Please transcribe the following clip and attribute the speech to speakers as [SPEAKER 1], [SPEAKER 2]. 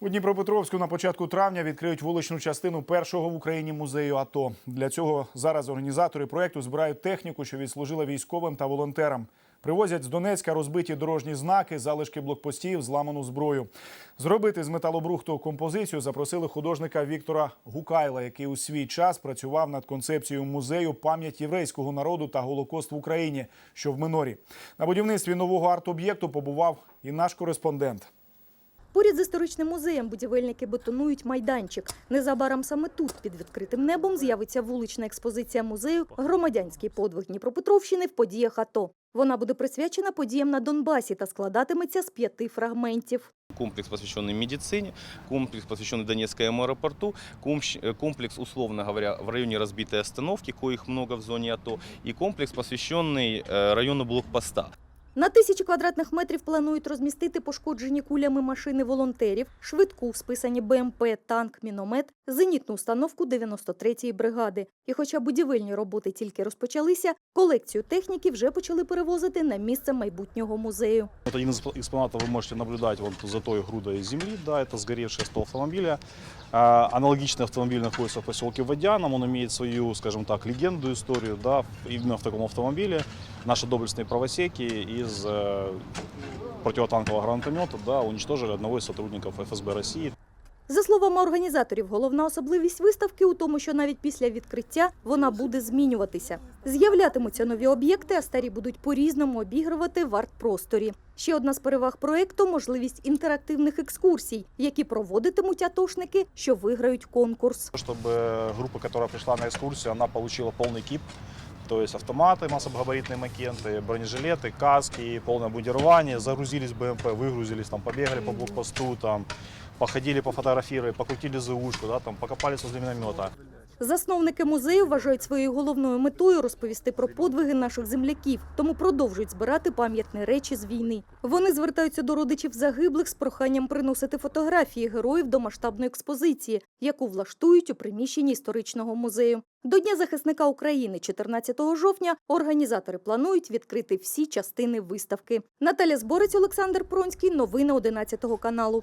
[SPEAKER 1] У Дніпропетровську на початку травня відкриють вуличну частину першого в Україні музею АТО. Для цього зараз організатори проєкту збирають техніку, що відслужила військовим та волонтерам. Привозять з Донецька розбиті дорожні знаки, залишки блокпостів, зламану зброю. Зробити з металобрухту композицію запросили художника Віктора Гукайла, який у свій час працював над концепцією музею пам'ять єврейського народу та голокост в Україні, що в минорі. На будівництві нового арт-об'єкту побував і наш кореспондент.
[SPEAKER 2] Поряд з історичним музеєм будівельники бетонують майданчик. Незабаром саме тут, під відкритим небом, з'явиться вулична експозиція музею «Громадянський подвиг Дніпропетровщини в подіях АТО». Вона буде присвячена подіям на Донбасі та складатиметься з п'яти фрагментів.
[SPEAKER 3] Комплекс, посвященный медицине, комплекс, посвященный Донецкому аэропорту, комщ- э, комплекс, условно говоря, в районе разбитой остановки, коих много в зоне АТО, и комплекс, посвященный э, району блокпоста.
[SPEAKER 2] На тисячі квадратних метрів планують розмістити пошкоджені кулями машини волонтерів, швидку, списані БМП, танк, міномет, зенітну установку 93-ї бригади. І хоча будівельні роботи тільки розпочалися, колекцію техніки вже почали перевозити на місце майбутнього музею.
[SPEAKER 4] Вот один из экспонатов вы можете наблюдать вот за той грудой земли, да, это сгоревшее 100 автомобиля. А, Аналогичный автомобиль находится в поселке Водяном, он имеет свою, скажем так, легенду, историю, да, именно в таком автомобиле. Наши доблестные правосеки из э, противотанкового гранатомета, да, уничтожили одного из сотрудников ФСБ России.
[SPEAKER 2] За словами організаторів, головна особливість виставки у тому, що навіть після відкриття вона буде змінюватися. З'являтимуться нові об'єкти, а старі будуть по-різному обігрувати в арт-просторі. Ще одна з переваг проекту – можливість інтерактивних екскурсій, які проводитимуть атошники, що виграють конкурс.
[SPEAKER 4] Чтобы группа, которая пришла на экскурсию, она получила полный кип, то есть автоматы, массогабаритные макеты, бронежилеты, каски, полное обмундирование, загрузились в БМП, выгрузились, там, побегали по блокпосту, там, походили, пофотографировали, покрутили заушку, да, там, покопались возле миномета.
[SPEAKER 2] Засновники музею вважають своєю головною метою розповісти про подвиги наших земляків, тому продовжують збирати пам'ятні речі з війни. Вони звертаються до родичів загиблих з проханням приносити фотографії героїв до масштабної експозиції, яку влаштують у приміщенні історичного музею. До Дня захисника України, 14 жовтня, організатори планують відкрити всі частини виставки. Наталя Зборець, Олександр Пронський. Новини 11 каналу.